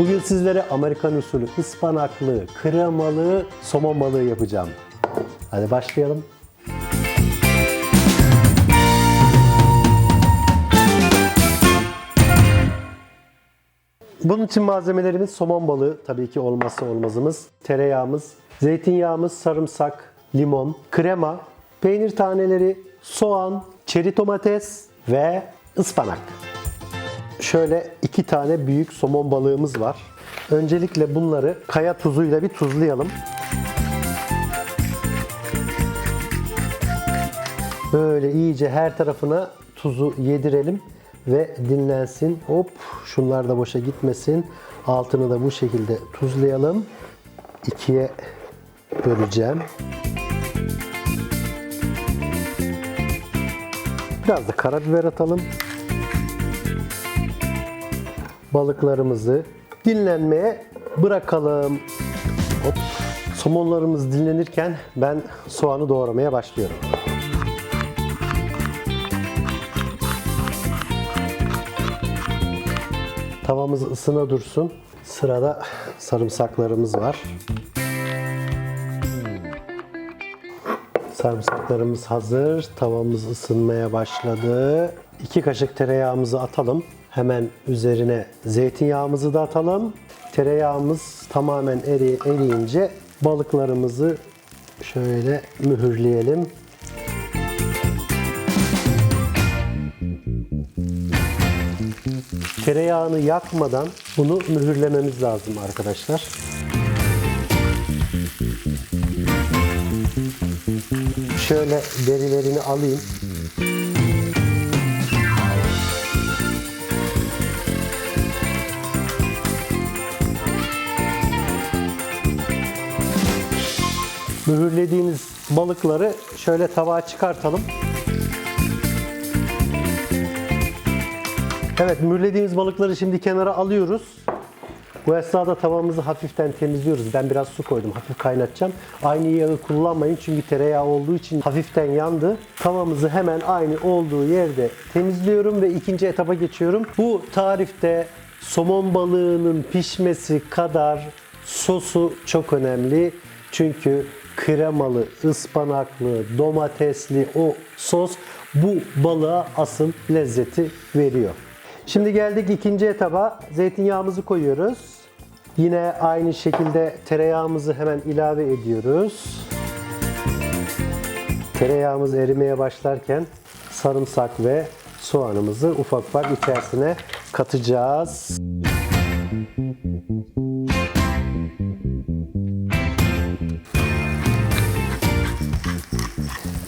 Bugün sizlere Amerikan usulü ıspanaklı, kremalı somon balığı yapacağım. Hadi başlayalım. Bunun için malzemelerimiz somon balığı tabii ki olmazsa olmazımız. Tereyağımız, zeytinyağımız, sarımsak, limon, krema, peynir taneleri, soğan, çeri domates ve ıspanak. Şöyle iki tane büyük somon balığımız var. Öncelikle bunları kaya tuzuyla bir tuzlayalım. Böyle iyice her tarafına tuzu yedirelim ve dinlensin. Hop şunlar da boşa gitmesin. Altını da bu şekilde tuzlayalım. İkiye böleceğim. Biraz da karabiber atalım. Balıklarımızı dinlenmeye bırakalım. Hop. Somonlarımız dinlenirken ben soğanı doğramaya başlıyorum. Tavamız ısına dursun. Sırada sarımsaklarımız var. Sarımsaklarımız hazır. Tavamız ısınmaya başladı. 2 kaşık tereyağımızı atalım. Hemen üzerine zeytinyağımızı da atalım. Tereyağımız tamamen eri, eriyince balıklarımızı şöyle mühürleyelim. Tereyağını yakmadan bunu mühürlememiz lazım arkadaşlar. Şöyle derilerini alayım. Mühürlediğimiz balıkları şöyle tabağa çıkartalım. Evet, mühürlediğimiz balıkları şimdi kenara alıyoruz. Bu esnada tavamızı hafiften temizliyoruz. Ben biraz su koydum, hafif kaynatacağım. Aynı yağı kullanmayın çünkü tereyağı olduğu için hafiften yandı. Tavamızı hemen aynı olduğu yerde temizliyorum ve ikinci etapa geçiyorum. Bu tarifte somon balığının pişmesi kadar sosu çok önemli. Çünkü kremalı, ıspanaklı, domatesli o sos bu balığa asıl lezzeti veriyor. Şimdi geldik ikinci etaba. Zeytinyağımızı koyuyoruz. Yine aynı şekilde tereyağımızı hemen ilave ediyoruz. Tereyağımız erimeye başlarken sarımsak ve soğanımızı ufak ufak içerisine katacağız.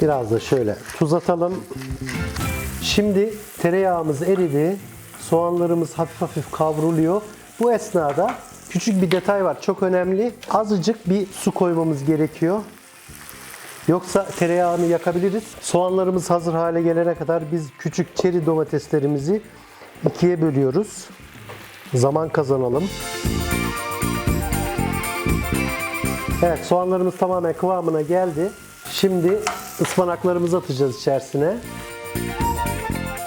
Biraz da şöyle tuz atalım. Şimdi tereyağımız eridi. Soğanlarımız hafif hafif kavruluyor. Bu esnada küçük bir detay var. Çok önemli. Azıcık bir su koymamız gerekiyor. Yoksa tereyağını yakabiliriz. Soğanlarımız hazır hale gelene kadar biz küçük çeri domateslerimizi ikiye bölüyoruz. Zaman kazanalım. Evet soğanlarımız tamamen kıvamına geldi. Şimdi ıspanaklarımızı atacağız içerisine.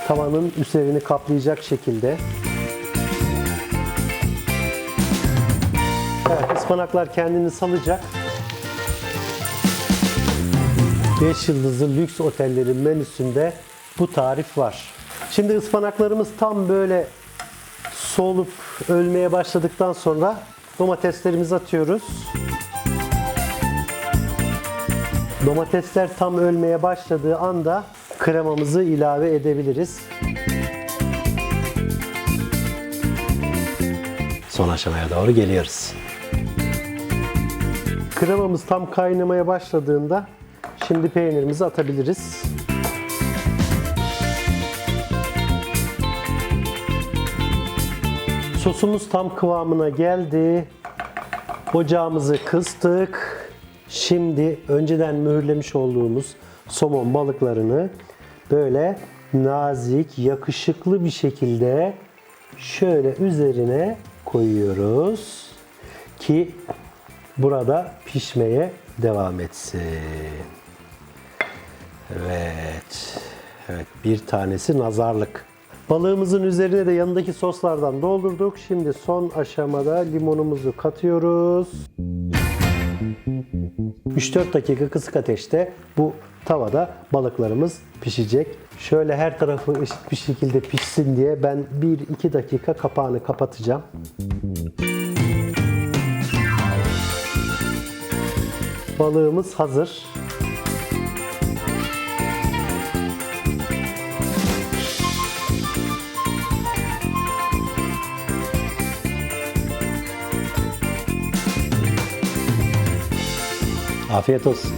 Tavanın üzerini kaplayacak şekilde. Evet ıspanaklar kendini salacak. 5 yıldızlı lüks otellerin menüsünde bu tarif var. Şimdi ıspanaklarımız tam böyle solup ölmeye başladıktan sonra domateslerimizi atıyoruz. Domatesler tam ölmeye başladığı anda kremamızı ilave edebiliriz. Son aşamaya doğru geliyoruz. Kremamız tam kaynamaya başladığında şimdi peynirimizi atabiliriz. Sosumuz tam kıvamına geldi. Ocağımızı kıstık. Şimdi önceden mühürlemiş olduğumuz somon balıklarını böyle nazik, yakışıklı bir şekilde şöyle üzerine koyuyoruz ki burada pişmeye devam etsin. Evet. Evet, bir tanesi nazarlık. Balığımızın üzerine de yanındaki soslardan doldurduk. Şimdi son aşamada limonumuzu katıyoruz. 3-4 dakika kısık ateşte bu tavada balıklarımız pişecek. Şöyle her tarafı eşit bir şekilde pişsin diye ben 1-2 dakika kapağını kapatacağım. Balığımız hazır. Afiyet olsun.